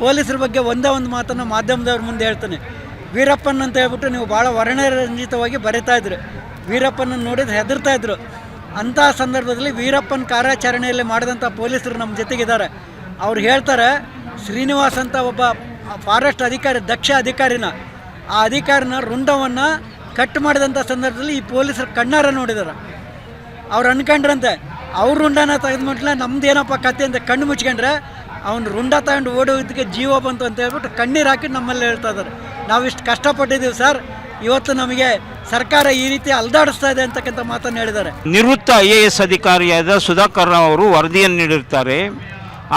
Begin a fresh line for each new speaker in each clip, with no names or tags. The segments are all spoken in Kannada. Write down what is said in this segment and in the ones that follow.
ಪೊಲೀಸರ ಬಗ್ಗೆ ಒಂದೇ ಒಂದು ಮಾತನ್ನು ಮಾಧ್ಯಮದವ್ರ ಮುಂದೆ ಹೇಳ್ತಾನೆ. ವೀರಪ್ಪನ್ ಅಂತ ಹೇಳ್ಬಿಟ್ಟು ನೀವು ಭಾಳ ವರ್ಣರಂಜಿತವಾಗಿ ಬರಿತಾ ಇದ್ರಿ. ವೀರಪ್ಪನ ನೋಡಿದ್ರೆ ಹೆದರ್ತಾ ಇದ್ರು. ಅಂತಹ ಸಂದರ್ಭದಲ್ಲಿ ವೀರಪ್ಪನ ಕಾರ್ಯಾಚರಣೆಯಲ್ಲಿ ಮಾಡಿದಂಥ ಪೊಲೀಸರು ನಮ್ಮ ಜೊತೆಗಿದ್ದಾರೆ. ಅವ್ರು ಹೇಳ್ತಾರೆ, ಶ್ರೀನಿವಾಸ್ ಅಂತ ಒಬ್ಬ ಫಾರೆಸ್ಟ್ ಅಧಿಕಾರಿ, ದಕ್ಷ ಅಧಿಕಾರಿನ, ಆ ಅಧಿಕಾರಿನ ರುಂಡವನ್ನು ಕಟ್ ಮಾಡಿದಂಥ ಸಂದರ್ಭದಲ್ಲಿ ಈ ಪೊಲೀಸರು ಕಣ್ಣಾರ ನೋಡಿದಾರೆ. ಅವ್ರು ಅನ್ಕೊಂಡ್ರಂತೆ, ಅವ್ರ ರುಂಡನ ತೆಗೆದ್ಬಿಟ್ಲೆ ನಮ್ದು ಏನಪ್ಪ ಕತೆ ಅಂತ ಕಣ್ಣು ಮುಚ್ಕೊಂಡ್ರೆ ಅವ್ನು ರುಂಡ ತಗೊಂಡು ಓಡೋದಕ್ಕೆ ಜೀವ ಬಂತು ಅಂತ ಹೇಳ್ಬಿಟ್ಟು ಕಣ್ಣೀರು ಹಾಕಿ ನಮ್ಮಲ್ಲಿ ಹೇಳ್ತಾ ಇದ್ದಾರೆ. ನಾವು ಇಷ್ಟು ಕಷ್ಟಪಟ್ಟಿದ್ದೀವಿ ಸರ್. ಇವತ್ತು ನಮಗೆ ಸರ್ಕಾರ ಈ ರೀತಿ ಅಲ್ದಾಡಿಸ್ತಾ ಇದೆ ಅಂತಕ್ಕಂಥ ಮಾತನ್ನು ಹೇಳಿದ್ದಾರೆ.
ನಿವೃತ್ತ ಐ ಎ ಎಸ್ ಅಧಿಕಾರಿಯಾದ ಸುಧಾಕರ್ ರಾವ್ ಅವರು ವರದಿಯನ್ನು ನೀಡಿರ್ತಾರೆ.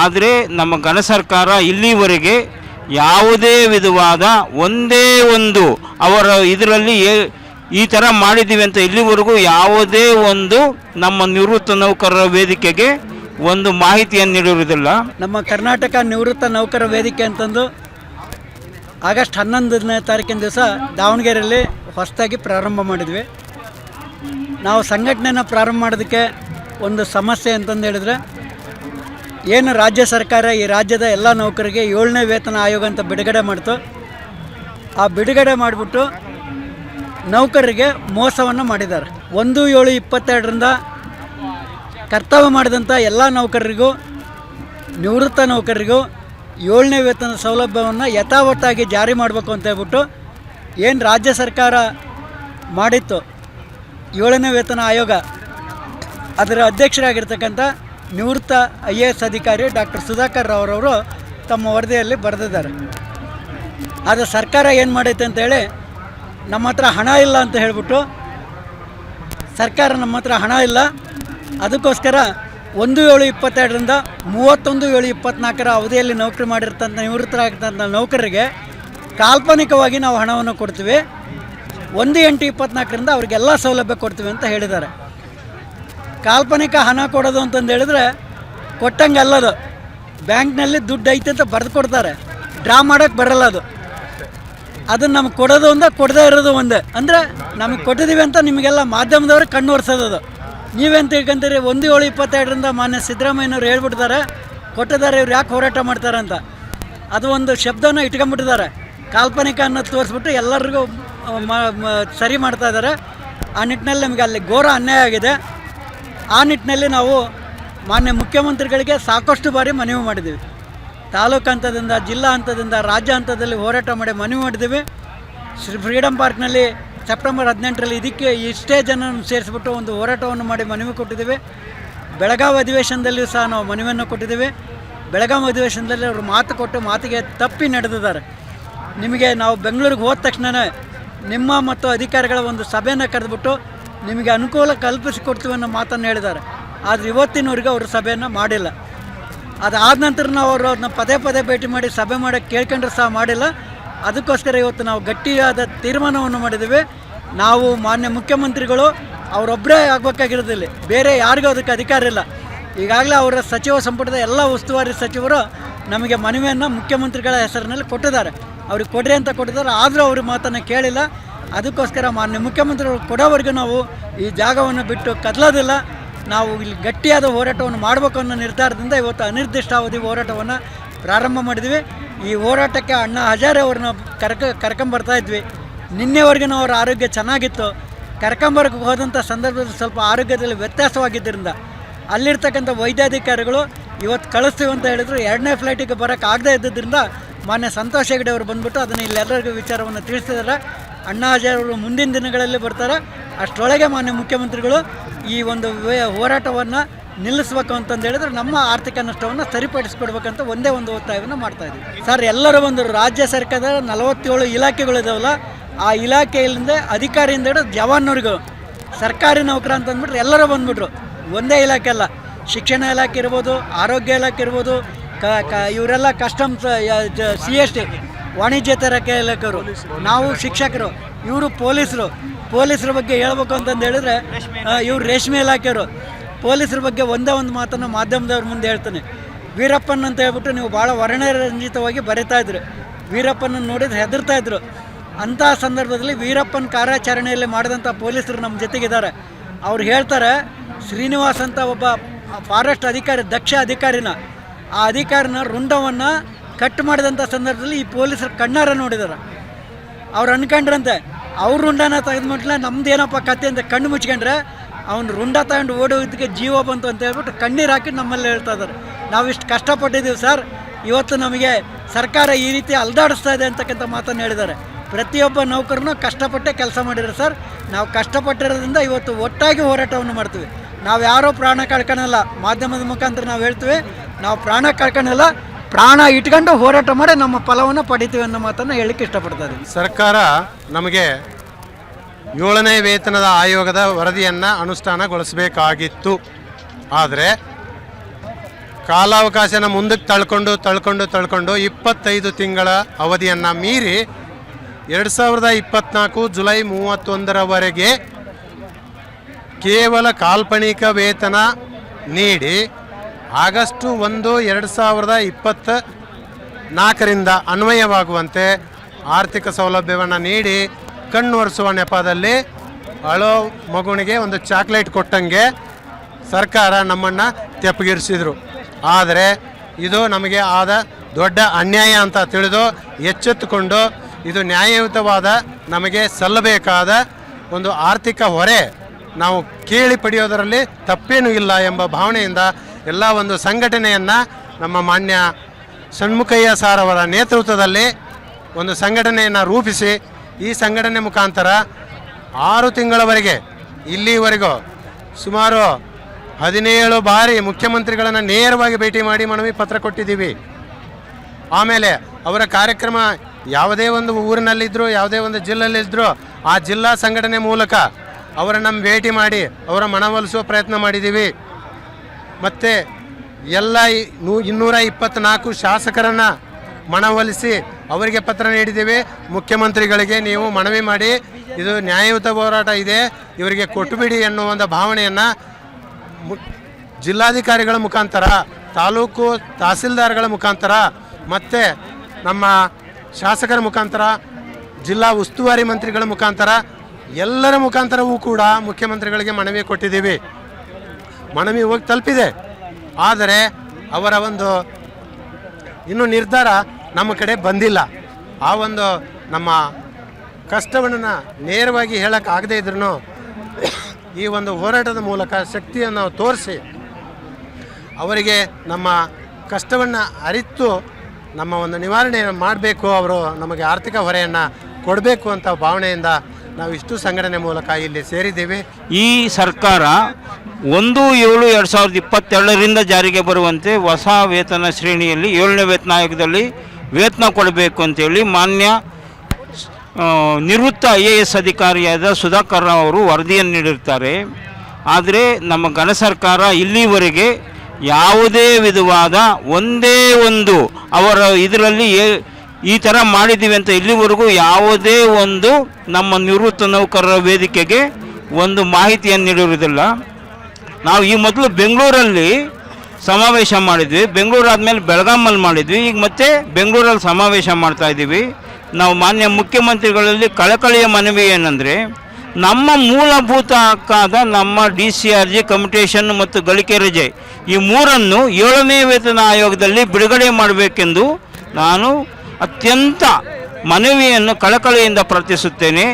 ಆದರೆ ನಮ್ಮ ಘನ ಸರ್ಕಾರ ಇಲ್ಲಿವರೆಗೆ ಯಾವುದೇ ವಿಧವಾದ ಒಂದೇ ಒಂದು ಅವರ ಇದರಲ್ಲಿ ಈ ಥರ ಮಾಡಿದ್ದೀವಿ ಅಂತ ಇಲ್ಲಿವರೆಗೂ ಯಾವುದೇ ಒಂದು ನಮ್ಮ ನಿವೃತ್ತ ನೌಕರರ ವೇದಿಕೆಗೆ ಒಂದು ಮಾಹಿತಿಯನ್ನು ನೀಡಿರುವುದಿಲ್ಲ
ನಮ್ಮ ಕರ್ನಾಟಕ ನಿವೃತ್ತ ನೌಕರ ವೇದಿಕೆ ಅಂತಂದು ಆಗಸ್ಟ್ ಹನ್ನೊಂದನೇ ತಾರೀಕಿನ ದಿವಸ ದಾವಣಗೆರೆಯಲ್ಲಿ ಹೊಸದಾಗಿ ಪ್ರಾರಂಭ ಮಾಡಿದ್ವಿ. ನಾವು ಸಂಘಟನೆನ ಪ್ರಾರಂಭ ಮಾಡೋದಕ್ಕೆ ಒಂದು ಸಮಸ್ಯೆ ಅಂತಂದು ಹೇಳಿದ್ರೆ, ಏನು ರಾಜ್ಯ ಸರ್ಕಾರ ಈ ರಾಜ್ಯದ ಎಲ್ಲ ನೌಕರಿಗೆ ಏಳನೇ ವೇತನ ಆಯೋಗ ಅಂತ ಬಿಡುಗಡೆ ಮಾಡ್ತು. ಆ ಬಿಡುಗಡೆ ಮಾಡಿಬಿಟ್ಟು ನೌಕರರಿಗೆ ಮೋಸವನ್ನು ಮಾಡಿದ್ದಾರೆ. ಒಂದು ಏಳು ಇಪ್ಪತ್ತೆರಡರಿಂದ ಕರ್ತವ್ಯ ಮಾಡಿದಂಥ ಎಲ್ಲ ನೌಕರರಿಗೂ, ನಿವೃತ್ತ ನೌಕರರಿಗೂ ಏಳನೇ ವೇತನ ಸೌಲಭ್ಯವನ್ನು ಯಥಾವತ್ತಾಗಿ ಜಾರಿ ಮಾಡಬೇಕು ಅಂತ ಹೇಳ್ಬಿಟ್ಟು ಏನು ರಾಜ್ಯ ಸರ್ಕಾರ ಮಾಡಿತ್ತು ಏಳನೇ ವೇತನ ಆಯೋಗ, ಅದರ ಅಧ್ಯಕ್ಷರಾಗಿರ್ತಕ್ಕಂಥ ನಿವೃತ್ತ ಐ ಎ ಎಸ್ ಅಧಿಕಾರಿ ಡಾಕ್ಟರ್ ಸುಧಾಕರ್ ರಾವ್ರವರು ತಮ್ಮ ವರದಿಯಲ್ಲಿ ಬರೆದಿದ್ದಾರೆ. ಆದರೆ ಸರ್ಕಾರ ಏನು ಮಾಡೈತೆ ಅಂತೇಳಿ ನಮ್ಮ ಹತ್ರ ಹಣ ಇಲ್ಲ ಅಂತ ಹೇಳಿಬಿಟ್ಟು ಸರ್ಕಾರ ನಮ್ಮ ಹತ್ರ ಹಣ ಇಲ್ಲ. ಅದಕ್ಕೋಸ್ಕರ ಒಂದು ಏಳು ಇಪ್ಪತ್ತೆರಡರಿಂದ ಮೂವತ್ತೊಂದು ಏಳು ಇಪ್ಪತ್ನಾಲ್ಕರ ಅವಧಿಯಲ್ಲಿ ನೌಕರಿ ಮಾಡಿರ್ತಂಥ ನಿವೃತ್ತರಾಗಿರ್ತಂಥ ನೌಕರರಿಗೆ ಕಾಲ್ಪನಿಕವಾಗಿ ನಾವು ಹಣವನ್ನು ಕೊಡ್ತೀವಿ. ಒಂದು ಎಂಟು ಇಪ್ಪತ್ನಾಲ್ಕರಿಂದ ಅವ್ರಿಗೆಲ್ಲ ಸೌಲಭ್ಯ ಕೊಡ್ತೀವಿ ಅಂತ ಹೇಳಿದ್ದಾರೆ. ಕಾಲ್ಪನಿಕ ಹಣ ಕೊಡೋದು ಅಂತಂದು ಹೇಳಿದ್ರೆ ಕೊಟ್ಟಂಗೆ ಅಲ್ಲದು ಬ್ಯಾಂಕ್ನಲ್ಲಿ ದುಡ್ಡು ಐತೆ ಅಂತ ಬರೆದು ಕೊಡ್ತಾರೆ. ಡ್ರಾ ಮಾಡೋಕ್ಕೆ ಬರಲ್ಲ ಅದು. ಅದನ್ನು ನಮ್ಗೆ ಕೊಡೋದು ಒಂದೇ, ಕೊಡದೇ ಇರೋದು ಒಂದೇ. ಅಂದರೆ ನಮಗೆ ಕೊಟ್ಟಿದ್ದೀವಿ ಅಂತ ನಿಮಗೆಲ್ಲ ಮಾಧ್ಯಮದವ್ರು ಕಣ್ಣು ಒರೆಸೋದು ನೀವೇನು ತಿಳ್ಕೊಂತೀರಿ ಒಂದು ಏಳು ಇಪ್ಪತ್ತೆರಡರಿಂದ ಮಾನ್ಯ ಸಿದ್ದರಾಮಯ್ಯನವ್ರು ಹೇಳ್ಬಿಟ್ಟಿದ್ದಾರೆ. ಕೊಟ್ಟಿದ್ದಾರೆ, ಇವ್ರು ಯಾಕೆ ಹೋರಾಟ ಮಾಡ್ತಾರೆ ಅಂತ ಅದು ಒಂದು ಶಬ್ದನ ಇಟ್ಕೊಂಡ್ಬಿಟ್ಟಿದ್ದಾರೆ. ಕಾಲ್ಪನಿಕ ಅನ್ನೋದು ತೋರಿಸ್ಬಿಟ್ಟು ಎಲ್ಲರಿಗೂ ಸರಿ ಮಾಡ್ತಾ ಇದ್ದಾರೆ. ಆ ನಿಟ್ಟಿನಲ್ಲಿ ನಮಗೆ ಅಲ್ಲಿ ಘೋರ ಅನ್ಯಾಯ ಆಗಿದೆ. ಆ ನಿಟ್ಟಿನಲ್ಲಿ ನಾವು ಮಾನ್ಯ ಮುಖ್ಯಮಂತ್ರಿಗಳಿಗೆ ಸಾಕಷ್ಟು ಬಾರಿ ಮನವಿ ಮಾಡಿದ್ದೀವಿ. ತಾಲೂಕು ಹಂತದಿಂದ, ಜಿಲ್ಲಾ ಹಂತದಿಂದ, ರಾಜ್ಯ ಹಂತದಲ್ಲಿ ಹೋರಾಟ ಮಾಡಿ ಮನವಿ ಮಾಡಿದ್ದೀವಿ. ಶ್ರೀ ಫ್ರೀಡಮ್ ಪಾರ್ಕ್ನಲ್ಲಿ ಸೆಪ್ಟೆಂಬರ್ ಹದಿನೆಂಟರಲ್ಲಿ ಇದಕ್ಕೆ ಇಷ್ಟೇ ಜನ ಸೇರಿಸ್ಬಿಟ್ಟು ಒಂದು ಹೋರಾಟವನ್ನು ಮಾಡಿ ಮನವಿ ಕೊಟ್ಟಿದ್ದೇವೆ. ಬೆಳಗಾವಿ ಅಧಿವೇಶನದಲ್ಲಿಯೂ ಸಹ ನಾವು ಮನವಿಯನ್ನು ಕೊಟ್ಟಿದ್ದೇವೆ. ಬೆಳಗಾವಿ ಅಧಿವೇಶನದಲ್ಲಿ ಅವರು ಮಾತು ಕೊಟ್ಟು ಮಾತಿಗೆ ತಪ್ಪಿ ನಡೆದಿದ್ದಾರೆ. ನಿಮಗೆ ನಾವು ಬೆಂಗಳೂರಿಗೆ ಹೋದ ತಕ್ಷಣವೇ ನಿಮ್ಮ ಮತ್ತು ಅಧಿಕಾರಿಗಳ ಒಂದು ಸಭೆಯನ್ನು ಕರೆದುಬಿಟ್ಟು ನಿಮಗೆ ಅನುಕೂಲ ಕಲ್ಪಿಸಿಕೊಡ್ತೀವಿ ಅನ್ನೋ ಮಾತನ್ನು ಹೇಳಿದ್ದಾರೆ. ಆದರೆ ಇವತ್ತಿನವರೆಗೂ ಅವರು ಸಭೆಯನ್ನು ಮಾಡಿಲ್ಲ. ಅದಾದ ನಂತರ ನಾವು ಅವರು ಅದನ್ನ ಪದೇ ಪದೇ ಭೇಟಿ ಮಾಡಿ ಸಭೆ ಮಾಡೋಕ್ಕೆ ಕೇಳ್ಕೊಂಡ್ರೆ ಸಹ ಮಾಡಿಲ್ಲ. ಅದಕ್ಕೋಸ್ಕರ ಇವತ್ತು ನಾವು ಗಟ್ಟಿಯಾದ ತೀರ್ಮಾನವನ್ನು ಮಾಡಿದ್ದೀವಿ. ನಾವು ಮಾನ್ಯ ಮುಖ್ಯಮಂತ್ರಿಗಳು ಅವರೊಬ್ಬರೇ ಆಗ್ಬೇಕಾಗಿರೋದಿಲ್ಲ. ಬೇರೆ ಯಾರಿಗೂ ಅದಕ್ಕೆ ಅಧಿಕಾರ ಇಲ್ಲ. ಈಗಾಗಲೇ ಅವರ ಸಚಿವ ಸಂಪುಟದ ಎಲ್ಲ ಉಸ್ತುವಾರಿ ಸಚಿವರು ನಮಗೆ ಮನವಿಯನ್ನು ಮುಖ್ಯಮಂತ್ರಿಗಳ ಹೆಸರಿನಲ್ಲಿ ಕೊಟ್ಟಿದ್ದಾರೆ. ಅವ್ರಿಗೆ ಕೊಡ್ರಿ ಅಂತ ಕೊಟ್ಟಿದ್ದಾರೆ. ಆದರೂ ಅವ್ರ ಮಾತನ್ನು ಕೇಳಿಲ್ಲ. ಅದಕ್ಕೋಸ್ಕರ ಮಾನ್ಯ ಮುಖ್ಯಮಂತ್ರಿಗಳು ಕೊಡೋವರೆಗೂ ನಾವು ಈ ಜಾಗವನ್ನು ಬಿಟ್ಟು ಕದಲೋದಿಲ್ಲ. ನಾವು ಇಲ್ಲಿ ಗಟ್ಟಿಯಾದ ಹೋರಾಟವನ್ನು ಮಾಡಬೇಕು ಅನ್ನೋ ನಿರ್ಧಾರದಿಂದ ಇವತ್ತು ಅನಿರ್ದಿಷ್ಟಾವಧಿ ಹೋರಾಟವನ್ನು ಪ್ರಾರಂಭ ಮಾಡಿದ್ವಿ. ಈ ಹೋರಾಟಕ್ಕೆ ಅಣ್ಣ ಹಜಾರೆ ಅವ್ರನ್ನ ಕರ್ಕ, ಕರ್ಕೊಂಬರ್ತಾ ಇದ್ವಿ. ನಿನ್ನೆವರೆಗೂ ಅವರ ಆರೋಗ್ಯ ಚೆನ್ನಾಗಿತ್ತು. ಕರ್ಕೊಂಬರಕ್ಕೆ ಹೋದಂಥ ಸಂದರ್ಭದಲ್ಲಿ ಸ್ವಲ್ಪ ಆರೋಗ್ಯದಲ್ಲಿ ವ್ಯತ್ಯಾಸವಾಗಿದ್ದರಿಂದ ಅಲ್ಲಿರ್ತಕ್ಕಂಥ ವೈದ್ಯಾಧಿಕಾರಿಗಳು ಇವತ್ತು ಕಳಿಸ್ತೀವಿ ಅಂತ ಹೇಳಿದ್ರು. ಎರಡನೇ ಫ್ಲೈಟಿಗೆ ಬರೋಕ್ಕೆ ಆಗದೇ ಇದ್ದಿದ್ದರಿಂದ ಮಾನ್ಯ ಸಂತೋಷ್ ಹೆಗಡೆ ಅವರು ಬಂದುಬಿಟ್ಟು ಅದನ್ನು ಇಲ್ಲೆಲ್ಲರಿಗೂ ವಿಚಾರವನ್ನು ತಿಳಿಸಿದ್ದಾರೆ ಅಣ್ಣಾ ಹಜಾರೆ ಅವರು ಮುಂದಿನ ದಿನಗಳಲ್ಲಿ ಬರ್ತಾರೆ. ಅಷ್ಟರೊಳಗೆ ಮಾನ್ಯ ಮುಖ್ಯಮಂತ್ರಿಗಳು ಈ ಒಂದು ಹೋರಾಟವನ್ನು ನಿಲ್ಲಿಸ್ಬೇಕು ಅಂತಂದು ಹೇಳಿದ್ರೆ ನಮ್ಮ ಆರ್ಥಿಕ ನಷ್ಟವನ್ನು ಸರಿಪಡಿಸ್ಕೊಡ್ಬೇಕಂತ ಒಂದೇ ಒಂದು ಒತ್ತಾಯವನ್ನು ಮಾಡ್ತಾ ಇದ್ದೀವಿ. ಸರ್, ಎಲ್ಲರೂ ಒಂದು ರಾಜ್ಯ ಸರ್ಕಾರದ ನಲವತ್ತೇಳು ಇಲಾಖೆಗಳಿದಾವಲ್ಲ ಆ ಇಲಾಖೆಯಿಂದ ಅಧಿಕಾರಿಯಿಂದ ಹಿಡಿದು ಜವಾನವ್ರಿಗೂ ಸರ್ಕಾರಿ ನೌಕರ ಅಂತ ಅಂದ್ಬಿಟ್ರೆ ಎಲ್ಲರೂ ಬಂದ್ಬಿಟ್ರು. ಒಂದೇ ಇಲಾಖೆ ಅಲ್ಲ. ಶಿಕ್ಷಣ ಇಲಾಖೆ ಇರ್ಬೋದು, ಆರೋಗ್ಯ ಇಲಾಖೆ ಇರ್ಬೋದು, ಕ ಕ, ಇವರೆಲ್ಲ ಕಸ್ಟಮ್ಸ್ ಸಿ ಎಸ್ ಟಿ ವಾಣಿಜ್ಯೇತರ ಇಲಾಖೆಯವರು. ನಾವು ಶಿಕ್ಷಕರು, ಇವರು ಪೊಲೀಸರು. ಪೊಲೀಸರ ಬಗ್ಗೆ ಹೇಳ್ಬೇಕು ಅಂತಂದು ಹೇಳಿದ್ರೆ ಇವರು ರೇಷ್ಮೆ ಇಲಾಖೆಯವರು. ಪೊಲೀಸರ ಬಗ್ಗೆ ಒಂದೇ ಒಂದು ಮಾತನ್ನು ಮಾಧ್ಯಮದವ್ರ ಮುಂದೆ ಹೇಳ್ತಾನೆ. ವೀರಪ್ಪನ್ ಅಂತ ಹೇಳ್ಬಿಟ್ಟು ನೀವು ಭಾಳ ವರ್ಣರಂಜಿತವಾಗಿ ಬರಿತಾ ಇದ್ರು. ವೀರಪ್ಪನ ನೋಡಿದ್ರೆ ಹೆದರ್ತಾ ಇದ್ರು. ಅಂಥ ಸಂದರ್ಭದಲ್ಲಿ ವೀರಪ್ಪನ ಕಾರ್ಯಾಚರಣೆಯಲ್ಲಿ ಮಾಡಿದಂಥ ಪೊಲೀಸರು ನಮ್ಮ ಜೊತೆಗಿದ್ದಾರೆ. ಅವ್ರು ಹೇಳ್ತಾರೆ, ಶ್ರೀನಿವಾಸ್ ಅಂತ ಒಬ್ಬ ಫಾರೆಸ್ಟ್ ಅಧಿಕಾರಿ, ದಕ್ಷ ಅಧಿಕಾರಿನ, ಆ ಅಧಿಕಾರಿನ ರುಂಡವನ್ನು ಕಟ್ ಮಾಡಿದಂಥ ಸಂದರ್ಭದಲ್ಲಿ ಈ ಪೊಲೀಸರು ಕಣ್ಣಾರ ನೋಡಿದಾರೆ. ಅವ್ರು ಅನ್ಕೊಂಡ್ರಂತೆ, ಅವ್ರ ರುಂಡನ ತೆಗೆದ್ಬಿಟ್ಲೆ ನಮ್ದು ಏನಪ್ಪ ಕತೆ ಅಂತ ಕಣ್ಣು ಮುಚ್ಕೊಂಡ್ರೆ, ಅವ್ನು ರುಂಡ ತಗೊಂಡು ಓಡೋದಕ್ಕೆ ಜೀವ ಬಂತು ಅಂತ ಹೇಳ್ಬಿಟ್ಟು ಕಣ್ಣೀರು ಹಾಕಿ ನಮ್ಮಲ್ಲಿ ಹೇಳ್ತಾ ಇದ್ದಾರೆ. ನಾವು ಇಷ್ಟು ಕಷ್ಟಪಟ್ಟಿದ್ದೀವಿ ಸರ್, ಇವತ್ತು ನಮಗೆ ಸರ್ಕಾರ ಈ ರೀತಿ ಅಲ್ದಾಡಿಸ್ತಾ ಇದೆ ಅಂತಕ್ಕಂಥ ಮಾತನ್ನು ಹೇಳಿದ್ದಾರೆ. ಪ್ರತಿಯೊಬ್ಬ ನೌಕರನು ಕಷ್ಟಪಟ್ಟೆ ಕೆಲಸ ಮಾಡಿದ್ರು ಸರ್. ನಾವು ಕಷ್ಟಪಟ್ಟಿರೋದ್ರಿಂದ ಇವತ್ತು ಒಟ್ಟಾಗಿ ಹೋರಾಟವನ್ನು ಮಾಡ್ತೀವಿ. ನಾವು ಯಾರೋ ಪ್ರಾಣ ಕಳ್ಕೊಳಲ್ಲ ಮಾಧ್ಯಮದ ಮುಖಾಂತರ ನಾವು ಹೇಳ್ತೀವಿ, ನಾವು ಪ್ರಾಣ ಕಳ್ಕೊಳಲ್ಲ ಪ್ರಾಣ ಇಟ್ಕೊಂಡು ಹೋರಾಟ ಮಾಡಿ ನಮ್ಮ ಫಲವನ್ನು ಪಡಿತೀವಿ ಅನ್ನೋ ಮಾತನ್ನು ಹೇಳಕ್ಕೆ ಇಷ್ಟಪಡ್ತಾ
ಸರ್ಕಾರ ನಮಗೆ ಏಳನೇ ವೇತನದ ಆಯೋಗದ ವರದಿಯನ್ನು ಅನುಷ್ಠಾನಗೊಳಿಸಬೇಕಾಗಿತ್ತು. ಆದರೆ ಕಾಲಾವಕಾಶನ ಮುಂದಕ್ಕೆ ತಳ್ಕೊಂಡು ತಳ್ಕೊಂಡು ತಳ್ಕೊಂಡು ಇಪ್ಪತ್ತೈದು ತಿಂಗಳ ಅವಧಿಯನ್ನು ಮೀರಿ ಎರಡು ಸಾವಿರದ ಇಪ್ಪತ್ನಾಲ್ಕು ಜುಲೈ ಮೂವತ್ತೊಂದರವರೆಗೆ ಕೇವಲ ಕಾಲ್ಪನಿಕ ವೇತನ ನೀಡಿ ಆಗಸ್ಟು ಒಂದು, ಎರಡು ಸಾವಿರದ ಇಪ್ಪತ್ತ ನಾಲ್ಕರಿಂದ ಅನ್ವಯವಾಗುವಂತೆ ಆರ್ಥಿಕ ಸೌಲಭ್ಯವನ್ನು ನೀಡಿ ಕಣ್ಣು ಒರೆಸುವ ನೆಪದಲ್ಲಿ ಅಳೋ ಮಗುನಿಗೆ ಒಂದು ಚಾಕ್ಲೇಟ್ ಕೊಟ್ಟಂಗೆ ಸರ್ಕಾರ ನಮ್ಮನ್ನು ತೆಪ್ಪಗಿರಿಸಿದರು. ಆದರೆ ಇದು ನಮಗೆ ಆದ ದೊಡ್ಡ ಅನ್ಯಾಯ ಅಂತ ತಿಳಿದು ಎಚ್ಚೆತ್ತುಕೊಂಡು ಇದು ನ್ಯಾಯಯುತವಾದ, ನಮಗೆ ಸಲ್ಲಬೇಕಾದ ಒಂದು ಆರ್ಥಿಕ ಹೊರೆ ನಾವು ಕೇಳಿ ಪಡೆಯೋದರಲ್ಲಿ ತಪ್ಪೇನೂ ಇಲ್ಲ ಎಂಬ ಭಾವನೆಯಿಂದ ಎಲ್ಲ ಒಂದು ಸಂಘಟನೆಯನ್ನು ನಮ್ಮ ಮಾನ್ಯ ಷಣ್ಮುಖಯ್ಯ ಸಾರ್ ಅವರ ನೇತೃತ್ವದಲ್ಲಿ ಒಂದು ಸಂಘಟನೆಯನ್ನು ರೂಪಿಸಿ, ಈ ಸಂಘಟನೆ ಮುಖಾಂತರ ಆರು ತಿಂಗಳವರೆಗೆ ಇಲ್ಲಿವರೆಗೂ ಸುಮಾರು ಹದಿನೇಳು ಬಾರಿ ಮುಖ್ಯಮಂತ್ರಿಗಳನ್ನು ನೇರವಾಗಿ ಭೇಟಿ ಮಾಡಿ ಮನವಿ ಪತ್ರ ಕೊಟ್ಟಿದ್ದೀವಿ. ಆಮೇಲೆ ಅವರ ಕಾರ್ಯಕ್ರಮ ಯಾವುದೇ ಒಂದು ಊರಿನಲ್ಲಿದ್ದರು ಯಾವುದೇ ಒಂದು ಜಿಲ್ಲೆಯಲ್ಲಿದ್ದರು ಆ ಜಿಲ್ಲಾ ಸಂಘಟನೆ ಮೂಲಕ ಅವರನ್ನು ಭೇಟಿ ಮಾಡಿ, ಅವರ ಮನವೊಲಿಸುವ ಪ್ರಯತ್ನ ಮಾಡಿದ್ದೀವಿ. ಮತ್ತು ಎಲ್ಲ ನೂ, ಇನ್ನೂರ ಇಪ್ಪತ್ತ್ನಾಲ್ಕು ಶಾಸಕರನ್ನು ಮನವೊಲಿಸಿ ಅವರಿಗೆ ಪತ್ರ ನೀಡಿದ್ದೀವಿ. ಮುಖ್ಯಮಂತ್ರಿಗಳಿಗೆ ನೀವು ಮನವಿ ಮಾಡಿ, ಇದು ನ್ಯಾಯಯುತ ಹೋರಾಟ ಇದೆ, ಇವರಿಗೆ ಕೊಟ್ಟುಬಿಡಿ ಎನ್ನುವ ಒಂದು ಭಾವನೆಯನ್ನು ಮು, ಜಿಲ್ಲಾಧಿಕಾರಿಗಳ ಮುಖಾಂತರ, ತಾಲೂಕು ತಹಸೀಲ್ದಾರ್ಗಳ ಮುಖಾಂತರ, ಮತ್ತು ನಮ್ಮ ಶಾಸಕರ ಮುಖಾಂತರ, ಜಿಲ್ಲಾ ಉಸ್ತುವಾರಿ ಮಂತ್ರಿಗಳ ಮುಖಾಂತರ, ಎಲ್ಲರ ಮುಖಾಂತರವೂ ಕೂಡ ಮುಖ್ಯಮಂತ್ರಿಗಳಿಗೆ ಮನವಿ ಕೊಟ್ಟಿದ್ದೀವಿ. ಮನವಿ ಹೋಗಿ ತಲುಪಿದೆ. ಆದರೆ ಅವರ ಒಂದು ಇನ್ನೂ ನಿರ್ಧಾರ ನಮ್ಮ ಕಡೆ ಬಂದಿಲ್ಲ. ಆ ಒಂದು ನಮ್ಮ ಕಷ್ಟವನ್ನು ನೇರವಾಗಿ ಹೇಳೋಕ್ಕಾಗದೇ ಇದ್ರೂ ಈ ಒಂದು ಹೋರಾಟದ ಮೂಲಕ ಶಕ್ತಿಯನ್ನು ತೋರಿಸಿ ಅವರಿಗೆ ನಮ್ಮ ಕಷ್ಟವನ್ನು ಅರಿತು ನಮ್ಮ ಒಂದು ನಿವಾರಣೆ ಮಾಡಬೇಕು, ಅವರು ನಮಗೆ ಆರ್ಥಿಕ ಹೊರೆಯನ್ನು ಕೊಡಬೇಕು ಅಂತ ಭಾವನೆಯಿಂದ ನಾವು ಇಷ್ಟು ಸಂಘಟನೆ ಮೂಲಕ ಇಲ್ಲಿ ಸೇರಿದ್ದೀವಿ.
ಈ ಸರ್ಕಾರ ಒಂದು ಏಳು ಎರಡು ಸಾವಿರದ ಇಪ್ಪತ್ತೆರಡರಿಂದ ಜಾರಿಗೆ ಬರುವಂತೆ ಹೊಸ ವೇತನ ಶ್ರೇಣಿಯಲ್ಲಿ ಏಳನೇ ವೇತನ ಆಯೋಗದಲ್ಲಿ ವೇತನ ಕೊಡಬೇಕು ಅಂತೇಳಿ ಮಾನ್ಯ ನಿವೃತ್ತ ಐ ಎ ಎಸ್ ಅಧಿಕಾರಿಯಾದ ಸುಧಾಕರ್ ಅವರು ವರದಿಯನ್ನು ನೀಡಿರ್ತಾರೆ. ಆದರೆ ನಮ್ಮ ಘನ ಸರ್ಕಾರ ಇಲ್ಲಿವರೆಗೆ ಯಾವುದೇ ವಿಧವಾದ ಒಂದೇ ಒಂದು ಅವರ ಇದರಲ್ಲಿ ಈ ಥರ ಮಾಡಿದ್ದೀವಿ ಅಂತ ಇಲ್ಲಿವರೆಗೂ ಯಾವುದೇ ಒಂದು ನಮ್ಮ ನಿವೃತ್ತ ನೌಕರರ ವೇದಿಕೆಗೆ ಒಂದು ಮಾಹಿತಿಯನ್ನು ನೀಡಿರುವುದಿಲ್ಲ. ನಾವು ಈ ಮೊದಲು ಬೆಂಗಳೂರಲ್ಲಿ ಸಮಾವೇಶ ಮಾಡಿದ್ವಿ. ಬೆಂಗಳೂರು ಆದಮೇಲೆ ಬೆಳಗಾಮಲ್ಲಿ ಮಾಡಿದ್ವಿ. ಈಗ ಮತ್ತೆ ಬೆಂಗಳೂರಲ್ಲಿ ಸಮಾವೇಶ ಮಾಡ್ತಾ ಇದ್ದೀವಿ. ನಾವು ಮಾನ್ಯ ಮುಖ್ಯಮಂತ್ರಿಗಳಲ್ಲಿ ಕಳಕಳಿಯ ಮನವಿ ಏನಂದರೆ ನಮ್ಮ ಮೂಲಭೂತ ಹಕ್ಕಾದ ನಮ್ಮ D C R G commutation ಮತ್ತು ಗಳಿಕೆ ರಜೆ ಈ ಮೂರನ್ನು ಏಳನೇ ವೇತನ ಆಯೋಗದಲ್ಲಿ ಬಿಡುಗಡೆ ಮಾಡಬೇಕೆಂದು ನಾನು ಅತ್ಯಂತ ಮನವಿಯನ್ನು, ಕಳಕಳಿಯಿಂದ ಪ್ರಾರ್ಥಿಸುತ್ತೇನೆ.